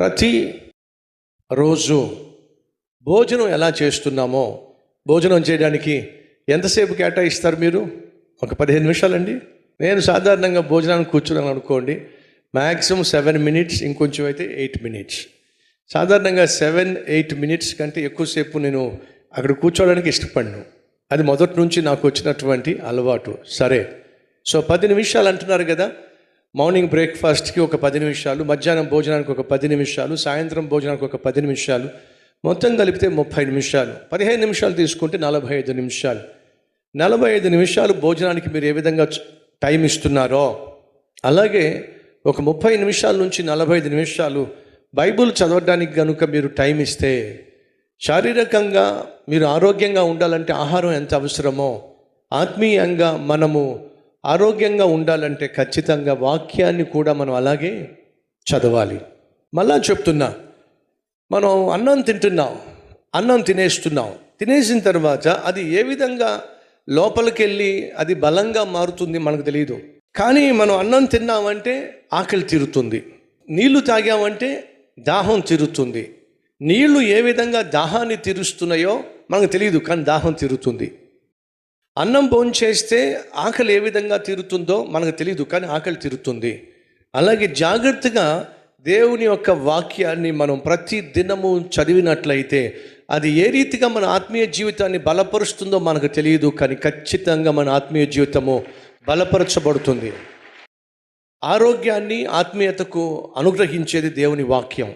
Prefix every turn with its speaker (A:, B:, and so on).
A: ప్రతి రోజు భోజనం ఎలా చేస్తున్నామో భోజనం చేయడానికి ఎంతసేపు కేటాయిస్తారు మీరు? ఒక పదిహేను నిమిషాలండి. నేను సాధారణంగా భోజనానికి కూర్చున్నాను అనుకోండి మ్యాక్సిమం సెవెన్ మినిట్స్ ఇంకొంచెం అయితే ఎయిట్ మినిట్స్. సాధారణంగా సెవెన్ ఎయిట్ మినిట్స్ కంటే ఎక్కువసేపు నేను అక్కడ కూర్చోవడానికి ఇష్టపడను. అది మొదటి నుంచి నాకు వచ్చినటువంటి అలవాటు. సరే. సో పది నిమిషాలు అంటున్నారు కదా మార్నింగ్ బ్రేక్ఫాస్ట్కి ఒక పది నిమిషాలు మధ్యాహ్నం భోజనానికి ఒక పది నిమిషాలు సాయంత్రం భోజనానికి ఒక పది నిమిషాలు మొత్తం కలిపితే ముప్పై నిమిషాలు. పదిహేను నిమిషాలు తీసుకుంటే నలభై ఐదు నిమిషాలు. నలభై ఐదు నిమిషాలు భోజనానికి మీరు ఏ విధంగా టైం ఇస్తున్నారో అలాగే ఒక ముప్పై నిమిషాల నుంచి నలభై ఐదు నిమిషాలు బైబుల్ చదవడానికి కనుక మీరు టైం ఇస్తే శారీరకంగా మీరు ఆరోగ్యంగా ఉండాలంటే ఆహారం ఎంత అవసరమో ఆత్మీయంగా మనము ఆరోగ్యంగా ఉండాలంటే ఖచ్చితంగా వాక్యాన్ని కూడా మనం అలాగే చదవాలి. మళ్ళా చెప్తున్నా మనం అన్నం తింటున్నాం అన్నం తినేస్తున్నాం తినేసిన తర్వాత అది ఏ విధంగా లోపలికి వెళ్ళి అది బలంగా మారుతుంది మనకు తెలియదు కానీ మనం అన్నం తిన్నామంటే ఆకలి తీరుతుంది నీళ్ళు తాగామంటే దాహం తీరుతుంది. నీళ్ళు ఏ విధంగా దాహాన్ని తీరుస్తున్నాయో మనకు తెలియదు కానీ దాహం తీరుతుంది. అన్నం భోంచేస్తే ఆకలి ఏ విధంగా తీరుతుందో మనకు తెలియదు కానీ ఆకలి తీరుతుంది. అలాగే జాగ్రత్తగా దేవుని యొక్క వాక్యాన్ని మనం ప్రతి దినము చదివినట్లయితే అది ఏ రీతిగా మన ఆత్మీయ జీవితాన్ని బలపరుస్తుందో మనకు తెలియదు కానీ ఖచ్చితంగా మన ఆత్మీయ జీవితము బలపరచబడుతుంది. ఆరోగ్యాన్ని ఆత్మీయతకు అనుగ్రహించేది దేవుని వాక్యం.